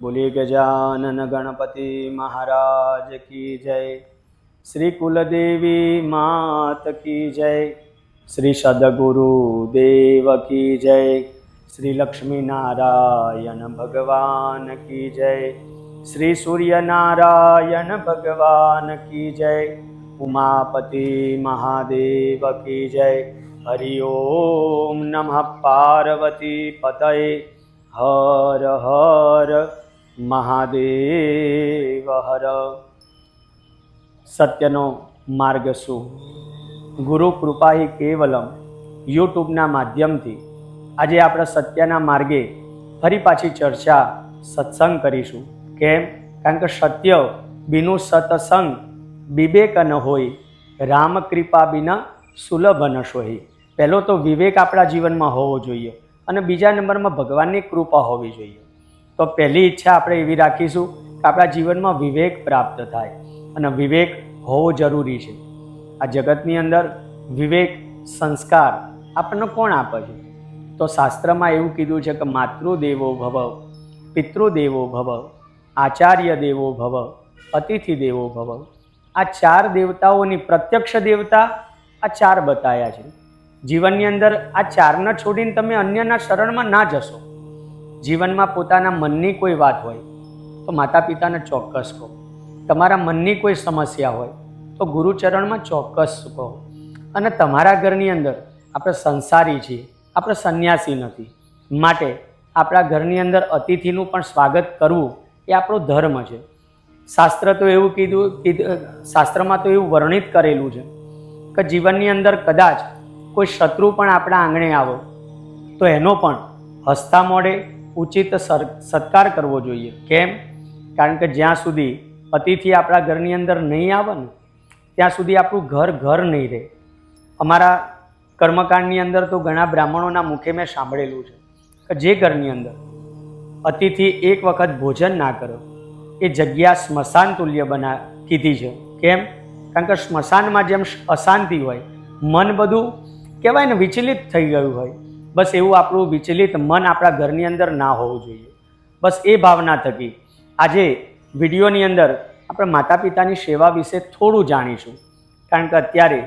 બોલીએ ગજાનન ગણપતિ મહારાજ કી જય. શ્રી કુલદેવી માત કી જય. શ્રી સદગુરુ દેવ કી જય. શ્રી લક્ષ્મીનારાયણ ભગવાન કી જય. શ્રી સૂર્યનારાયણ ભગવાન કી જય. ઉમાપતિ મહાદેવ કી જય. હરિ ઓમ નમઃ પાર્વતી પતય. હર હર મહાદેવ હર. સત્યનો માર્ગ શું? ગુરુ કૃપા હિ કેવલમ યુટ્યુબના માધ્યમથી આજે આપણે સત્યના માર્ગે ફરી પાછી ચર્ચા સત્સંગ કરીશું. કેમ? કારણ કે સત્ય બીનું સત્સંગ વિવેક ન હોય, રામ કૃપા બિના સુલભ ન સોહી. પહેલો તો વિવેક આપણા જીવનમાં હોવો જોઈએ અને બીજા નંબરમાં ભગવાનની કૃપા હોવી જોઈએ. તો પહેલી ઈચ્છા આપણે એવી રાખીશું કે આપણા જીવનમાં વિવેક પ્રાપ્ત થાય અને વિવેક હોવો જરૂરી છે. આ જગતની અંદર વિવેક, સંસ્કાર આપણને કોણ આપે છે? તો શાસ્ત્રમાં એવું કીધું છે કે માતૃદેવો ભવ, પિતૃદેવો ભવ, આચાર્ય દેવો ભવ, અતિથિ દેવો ભવ. આ ચાર દેવતાઓની પ્રત્યક્ષ દેવતા આ ચાર બતાયા છે. જીવનની અંદર આ ચારને છોડીને તમે અન્યના શરણમાં ના જશો. જીવનમાં પોતાના મનની કોઈ વાત હોય, તો માતા પિતાને ચોક્કસ કહો. તમારા મનની કોઈ સમસ્યા હોય, તો ગુરુચરણમાં ચોક્કસ કહો. અને તમારા ઘરની અંદર આપણે સંસારી છીએ, આપણે સંન્યાસી નથી. માટે આપણા ઘરની અંદર અતિથિનું પણ સ્વાગત કરવું એ આપણો ધર્મ છે. શાસ્ત્ર તો એવું કીધું શાસ્ત્રમાં તો એવું વર્ણિત કરેલું છે કે જીવનની અંદર કદાચ કોઈ શત્રુ પણ આપણા આંગણે આવો, તો એનો પણ હસતા મોડે ઉચિત સત્કાર કરવો જોઈએ. કેમ? કારણ કે જ્યાં સુધી અતિથિ આપણા ઘરની અંદર નહીં આવે ને, ત્યાં સુધી આપણું ઘર ઘર નહીં રહે. અમારા કર્મકાંડની અંદર તો ઘણા બ્રાહ્મણોના મુખે મેં સાંભળેલું છે કે જે ઘરની અંદર અતિથિ એક વખત ભોજન ના કરો, એ જગ્યા સ્મશાન તુલ્ય બના કીધી છે. કેમ? કારણ કે સ્મશાનમાં જેમ અશાંતિ હોય, મન બધું કહેવાય ને વિચલિત થઈ ગયું હોય બસ એવું આપણું વિચલિત મન આપણા ઘરની અંદર ના હોવું જોઈએ. બસ એ ભાવના થકી આજે વિડીયોની અંદર આપણે માતા પિતાની સેવા વિશે થોડું જાણીશું. કારણ કે અત્યારે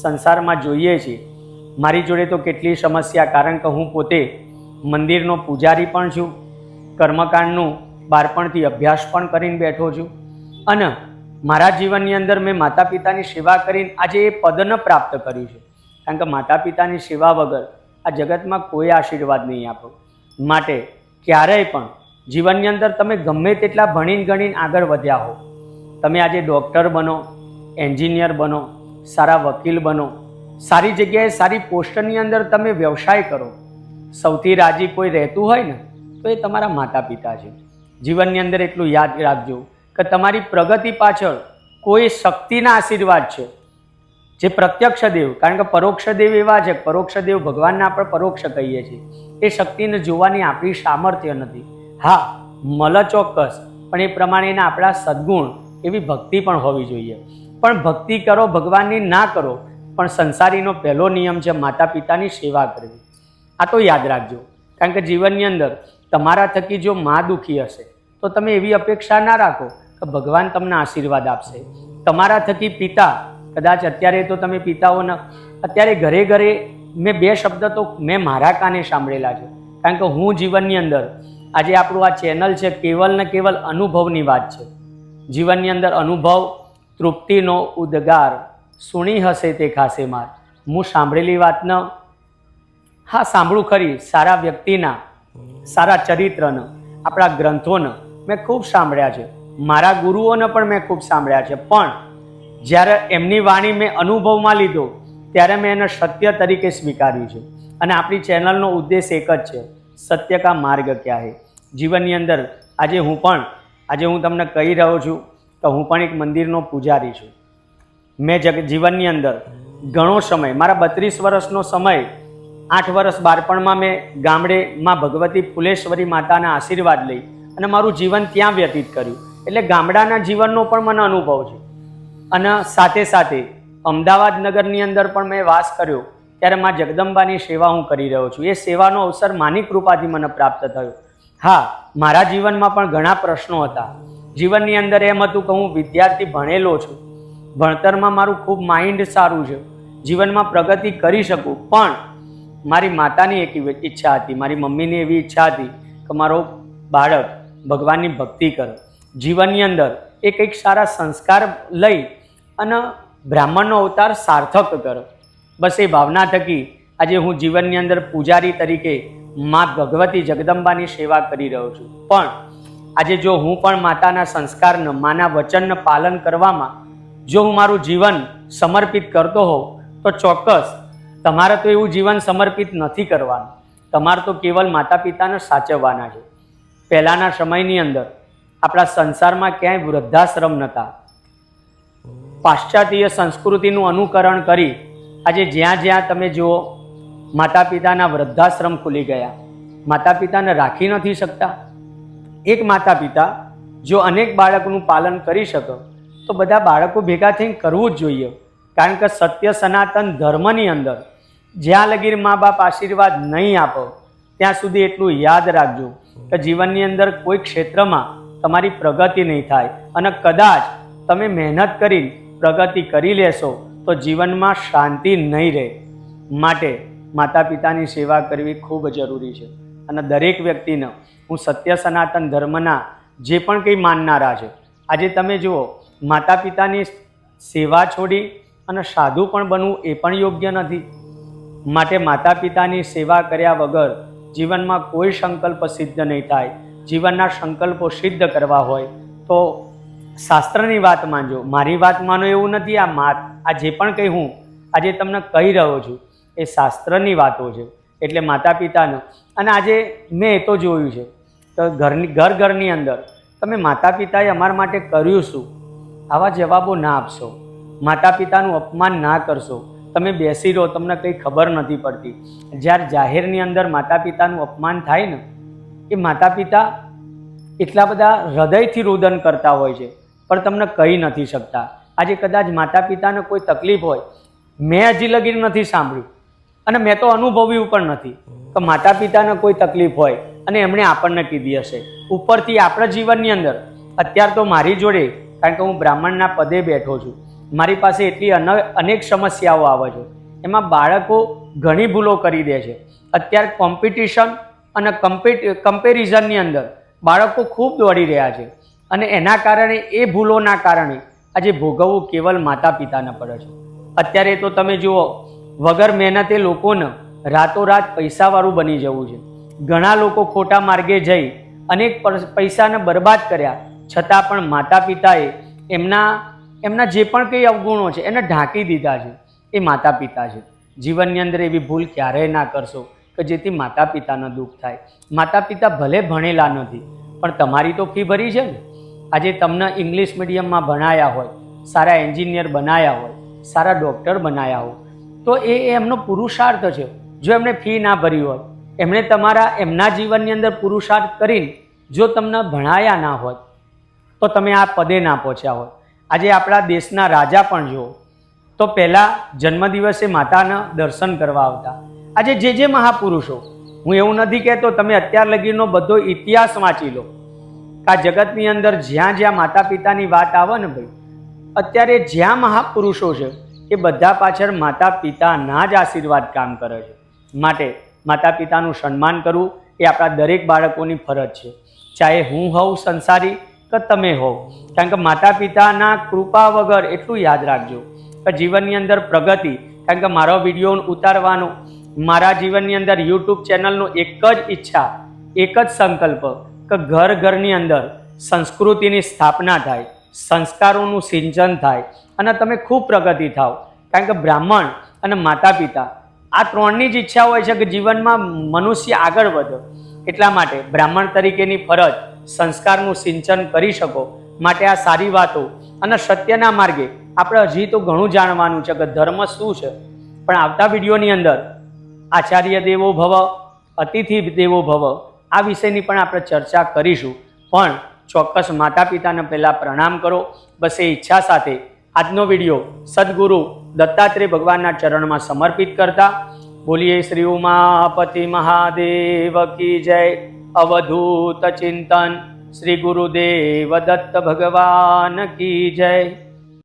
સંસારમાં જોઈએ છીએ. મારી જોડે તો કેટલી સમસ્યા, કારણ કે હું પોતે મંદિરનો પૂજારી પણ છું. કર્મકાંડનું બાળપણથી અભ્યાસ પણ કરીને બેઠો છું. અને મારા જીવનની અંદર મેં માતા પિતાની સેવા કરીને આજે એ પદન પ્રાપ્ત કર્યું છે. કારણ કે માતા પિતાની સેવા વગર આ જગતમાં કોઈ આશીર્વાદ નહીં આપો. માટે ક્યારેય પણ જીવનની અંદર તમે ગમે તેટલા ભણીને ગણીને આગળ વધ્યા હો. તમે આજે ડૉક્ટર બનો, એન્જિનિયર બનો, સારા વકીલ બનો, સારી જગ્યાએ સારી પોસ્ટની અંદર તમે વ્યવસાય કરો. સૌથી રાજી કોઈ રહેતું હોય ને, તો એ તમારા માતા પિતા છે. જીવનની અંદર એટલું યાદ રાખજો કે તમારી પ્રગતિ પાછળ કોઈ શક્તિના આશીર્વાદ છે. જે પ્રત્યક્ષ દેવ, કારણ કે પરોક્ષ દેવ એવા છે, પરોક્ષ દેવ ભગવાનને આપણે પરોક્ષ કહીએ છીએ. એ શક્તિને જોવાની આપણી સામર્થ્ય નથી. હા, મલ ચોક્કસ, પણ એ પ્રમાણેના આપણા સદગુણ એવી ભક્તિ પણ હોવી જોઈએ. પણ ભક્તિ કરો, ભગવાનની ના કરો, પણ સંસારીનો પહેલો નિયમ છે માતા પિતાની સેવા કરવી. આ તો યાદ રાખજો. કારણ કે જીવનની અંદર તમારા થકી જો મા દુઃખી હશે, તો તમે એવી અપેક્ષા ના રાખો કે ભગવાન તમને આશીર્વાદ આપશે. તમારા થકી પિતા કદાચ અત્યારે તો તમે પિતાઓના, અત્યારે ઘરે ઘરે મેં બે શબ્દ તો મેં મારા કાને સાંભળેલા છે. કારણ કે હું જીવનની અંદર, આજે આપણું આ ચેનલ છે, કેવલ ને કેવલ અનુભવની વાત છે. જીવનની અંદર અનુભવ, તૃપ્તિનો ઉદ્ગાર, સુણી હશે તે ખાસે માર. હું સાંભળેલી વાતને હા સાંભળું ખરી, સારા વ્યક્તિના, સારા ચરિત્રને, આપણા ગ્રંથોને મેં ખૂબ સાંભળ્યા છે. મારા ગુરુઓને પણ મેં ખૂબ સાંભળ્યા છે. પણ જ્યારે એમની વાણી મેં અનુભવમાં લીધો, ત્યારે મેં એને સત્ય તરીકે સ્વીકાર્યું છે. અને આપણી ચેનલનો ઉદ્દેશ એક જ છે, સત્ય કા માર્ગ ક્યાં હે? જીવનની અંદર આજે હું પણ, આજે હું તમને કહી રહ્યો છું કે હું પણ એક મંદિરનો પૂજારી છું. મેં જગ, જીવનની અંદર ઘણો સમય, મારા બત્રીસ વર્ષનો સમય, આઠ વર્ષ બાળપણમાં મેં ગામડે માં ભગવતી ફુલેશ્વરી માતાના આશીર્વાદ લઈ અને મારું જીવન ત્યાં વ્યતીત કર્યું. એટલે ગામડાના જીવનનો પણ મને અનુભવ છે. અને સાથે સાથે અમદાવાદ નગરની અંદર પણ મેં વાસ કર્યો, ત્યારે મા જગદંબાની સેવા હું કરી રહ્યો છું. એ સેવાનો અવસર માની કૃપાથી મને પ્રાપ્ત થયો. હા, મારા જીવનમાં પણ ઘણા પ્રશ્નો હતા. જીવનની અંદર એમ હતું કે હું વિદ્યાર્થી ભણેલો છું. ભણતરમાં મારું ખૂબ માઇન્ડ સારું છે. જીવનમાં પ્રગતિ કરી શકું, પણ મારી માતાની એક ઈચ્છા હતી. મારી મમ્મીની એવી ઈચ્છા હતી કે મારો બાળક ભગવાનની ભક્તિ કરે. જીવનની અંદર એ કંઈક સારા સંસ્કાર લઈ અને બ્રાહ્મણનો અવતાર સાર્થક કરો. બસ એ ભાવના થકી આજે હું જીવનની અંદર પૂજારી તરીકે મા ભગવતી જગદંબાની સેવા કરી રહ્યો છું. પણ આજે જો હું પણ માતાના સંસ્કારને, માના વચનને પાલન કરવામાં જો હું મારું જીવન સમર્પિત કરતો હોઉં, તો ચોક્કસ તમારે તો એવું જીવન સમર્પિત નથી કરવાનું. તમારે તો કેવલ માતા પિતાને સાચવવાના છે. પહેલાંના સમયની અંદર આપણા સંસારમાં ક્યાંય વૃદ્ધાશ્રમ નહોતા. પાશ્ચાત્ય સંસ્કૃતિનું અનુકરણ કરી આજે જ્યાં જ્યાં તમે જુઓ માતા પિતાના વૃદ્ધાશ્રમ ખુલી ગયા. માતા પિતાને રાખી નથી શકતા. એક માતા પિતા જો અનેક બાળકનું પાલન કરી શકો, તો બધા બાળકો ભેગા થઈને કરવું જ જોઈએ. કારણ કે સત્ય સનાતન ધર્મની અંદર જ્યાં લગીર મા બાપ આશીર્વાદ નહીં આપો, ત્યાં સુધી એટલું યાદ રાખજો કે જીવનની અંદર કોઈ ક્ષેત્રમાં તમારી પ્રગતિ નહીં થાય. અને કદાચ તમે મહેનત કરી, પ્રગતિ કરી લેશો, તો જીવનમાં શાંતિ નહીં રહે. માટે માતા પિતાની સેવા કરવી ખૂબ જરૂરી છે. અને દરેક વ્યક્તિને હું સત્ય સનાતન ધર્મના જે પણ કંઈ માનનારા છે, આજે તમે જુઓ માતા પિતાની સેવા છોડી અને સાધુ પણ બનવું એ પણ યોગ્ય નથી. માટે માતા પિતાની સેવા કર્યા વગર જીવનમાં કોઈ સંકલ્પ સિદ્ધ નહીં થાય. જીવનના સંકલ્પો સિદ્ધ કરવા હોય તો શાસ્ત્રની વાત માનજો. મારી વાત માનો એવું નથી. આ માત આ જે પણ કંઈ હું આજે તમને કહી રહ્યો છું, એ શાસ્ત્રની વાતો છે. એટલે માતા પિતાનો અને આજે મેં એ તો જોયું છે તો ઘરની ઘર ઘરની અંદર તમે માતા પિતાએ અમારા માટે કર્યું શું? આવા જવાબો ના આપશો. માતા પિતાનું અપમાન ના કરશો. તમે બેસી રહો, તમને કંઈ ખબર નથી પડતી. જ્યારે જાહેરની અંદર માતા પિતાનું અપમાન થાય ને, એ માતા પિતા એટલા બધા હૃદયથી રુદન કરતા હોય છે. પણ તમને કહી નથી શકતા. આજે કદાચ માતા પિતાને કોઈ તકલીફ હોય, મેં હજી લગીન નથી સાંભળ્યું અને મેં તો અનુભવ્યું પણ નથી કે માતા પિતાને કોઈ તકલીફ હોય અને એમણે આપણને કીધી હશે. ઉપરથી આપણા જીવનની અંદર, અત્યાર તો મારી જોડે, કારણ કે હું બ્રાહ્મણના પદે બેઠો છું, મારી પાસે એટલી અન અનેક સમસ્યાઓ આવે છે. એમાં બાળકો ઘણી ભૂલો કરી દે છે. અત્યારે કોમ્પિટિશન અને કમ્પિટ કમ્પેરિઝનની અંદર બાળકો ખૂબ દોડી રહ્યા છે. અને એના કારણે, એ ભૂલોના કારણે આજે ભોગવવું કેવલ માતા પિતાને પડે છે. અત્યારે તો તમે જુઓ, વગર મહેનતે લોકોને રાતોરાત પૈસાવાળું બની જવું છે. ઘણા લોકો ખોટા માર્ગે જઈ અનેક પૈસાને બરબાદ કર્યા, છતાં પણ માતા પિતાએ એમના એમના જે પણ કંઈ અવગુણો છે, એને ઢાંકી દીધા છે. એ માતા પિતા છે. જીવનની અંદર એવી ભૂલ ક્યારેય ના કરશો કે જેથી માતા પિતાનો દુઃખ થાય. માતા પિતા ભલે ભણેલા નથી, પણ તમારી તો ફી ભરી છે ને? આજે તમને ઇંગ્લિશ મીડિયમમાં ભણાયા હોય, સારા એન્જિનિયર બનાયા હોય, સારા ડૉક્ટર બનાયા હોય, તો એ એમનો પુરુષાર્થ છે. જો એમણે ફી ના ભરી હોય, એમણે તમારા એમના જીવનની અંદર પુરુષાર્થ કરીને જો તમને ભણાયા ના હોત તો તમે આ પદે ના પહોંચ્યા હોત આજે આપણા દેશના રાજા પણ જુઓ, તો પહેલાં જન્મદિવસે માતાના દર્શન કરવા આવતા. આજે જે જે મહાપુરુષો, હું એવું નથી કહેતો, તમે અત્યાર લગીનો બધો ઇતિહાસ વાંચી લો. આ જગતની અંદર જ્યાં જ્યાં માતા પિતાની વાત આવે ને ભાઈ, અત્યારે જ્યાં મહાપુરુષો છે એ બધા પાછળ માતા પિતાના જ આશીર્વાદ કામ કરે છે. માટે માતા પિતાનું સન્માન કરવું એ આપણા દરેક બાળકોની ફરજ છે. ચાહે હું હોઉં સંસારી કે તમે હોવ, કારણ કે માતા પિતાના કૃપા વગર એટલું યાદ રાખજો કે જીવનની અંદર પ્રગતિ, કારણ કે મારો વીડિયો ઉતારવાનો, મારા જીવનની અંદર યુટ્યુબ ચેનલનો એક જ ઈચ્છા, એક જ સંકલ્પ કે ઘર ઘરની અંદર સંસ્કૃતિની સ્થાપના થાય, સંસ્કારોનું સિંચન થાય અને તમે ખૂબ પ્રગતિ થાવ. કારણ કે બ્રાહ્મણ અને માતા પિતા આ ત્રણની જ ઈચ્છા હોય છે કે જીવનમાં મનુષ્ય આગળ વધે. એટલા માટે બ્રાહ્મણ તરીકેની ફરજ સંસ્કારનું સિંચન કરી શકો માટે આ સારી વાતો અને સત્યના માર્ગે આપણે હજી તો ઘણું જાણવાનું છે કે ધર્મ શું છે. પણ આવતા વિડીયોની અંદર આચાર્ય દેવો ભવ, અતિથિ દેવો ભવ આ વિષયની પણ આપણે ચર્ચા કરીશું. પણ ચોક્કસ માતા પિતાને પહેલાં પ્રણામ કરો. બસ એ ઈચ્છા સાથે આજનો વીડિયો સદગુરુ દત્તાત્રેય ભગવાનના ચરણમાં સમર્પિત કરતા. બોલીએ શ્રી ઉમાપતિ મહાદેવ કી જય. અવધૂત ચિંતન. શ્રી ગુરુદેવ દત્ત ભગવાન કી જય.